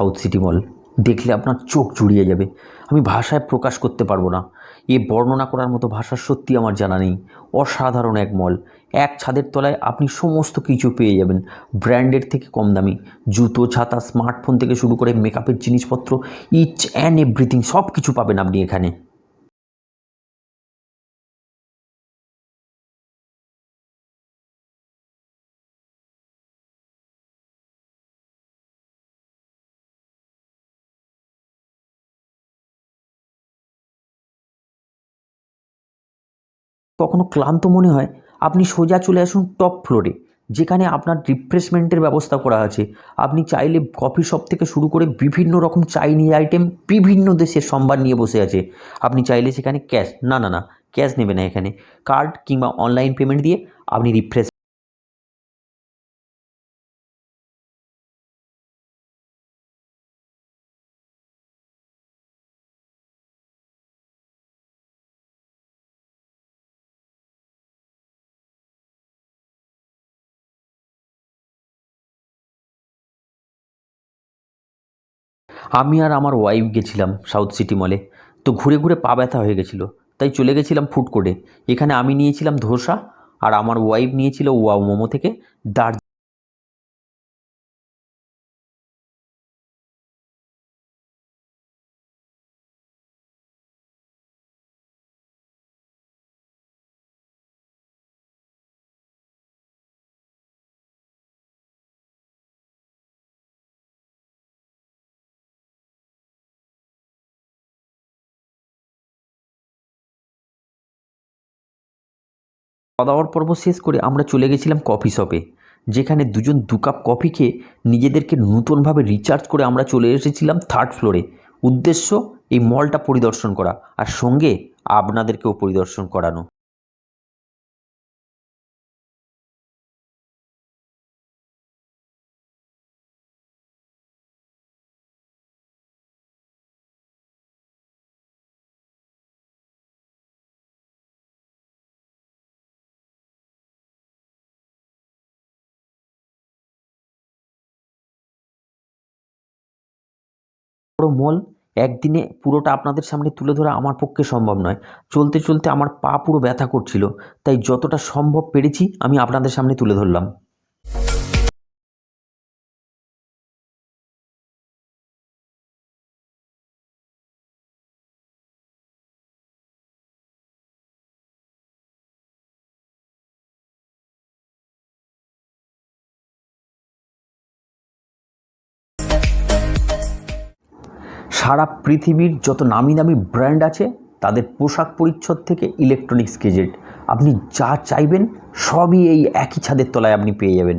South city মল দেখলে আপনার চোখ জুড়িয়ে যাবে। আমি ভাষায় প্রকাশ করতে পারব না। এ বর্ণনা করার মতো ভাষা সত্যি আমার জানা নেই। অসাধারণ এক মল এক ছাদের তলায় আপনি সমস্ত কিছু পেয়ে যাবেন। ব্র্যান্ডের থেকে কম দামি। জুতো, ছাতা স্মার্টফোন থেকে শুরু করে মেকআপের জিনিসপত্র ইচ অ্যান্ড এভরিথিং সব কিছু পাবেন আপনি এখানে। কখনো ক্লান্ত মনে হয়। আপনি সোজা চলে আসুন টপ ফ্লোরে, যেখানে আপনার রিফ্রেশমেন্টের ব্যবস্থা করা আছে। আপনি চাইলে কফি শপ থেকে শুরু করে বিভিন্ন রকম চাইনিজ আইটেম বিভিন্ন দেশের সম্ভার নিয়ে বসে আছে। আপনি চাইলে সেখানে ক্যাশ না না না ক্যাশ নেবে না এখানে। কার্ড কিংবা অনলাইন পেমেন্ট দিয়ে আপনি রিফ্রেশ আমি আর আমার ওয়াইফ গেছিলাম সাউথ সিটি মলে তো ঘুরে ঘুরে পা ব্যথা হয়ে গেছিল। তাই চলে গেছিলাম ফুড কোর্টে এখানে আমি নিয়েছিলাম ধোসা আর আমার ওয়াইফ নিয়েছিল ওয়া মোমো থেকে দার্জ খাওয়া দাওয়ার পর্ব শেষ করে আমরা চলে গেছিলাম কফি শপে যেখানে দুজন দু কাপ কফি খেয়ে নিজেদেরকে নতুনভাবে রিচার্জ করে আমরা চলে এসেছিলাম থার্ড ফ্লোরে উদ্দেশ্য, এই মলটা পরিদর্শন করা, আর সঙ্গে আপনাদেরকেও পরিদর্শন করানো। মল একদিনে পুরোটা আপনাদের সামনে তুলে ধরা আমার পক্ষে সম্ভব নয়। চলতে চলতে আমার পা পুরো ব্যথা করছিল, তাই যতটা সম্ভব পেরেছি আমি আপনাদের সামনে তুলে ধরলাম। সারা পৃথিবীর যত নামি দামি ব্র্যান্ড আছে, তাদের পোশাক পরিচ্ছদ থেকে ইলেকট্রনিক্স গেজেট আপনি যা চাইবেন, সবই এই একই ছাদের তলায় আপনি পেয়ে যাবেন।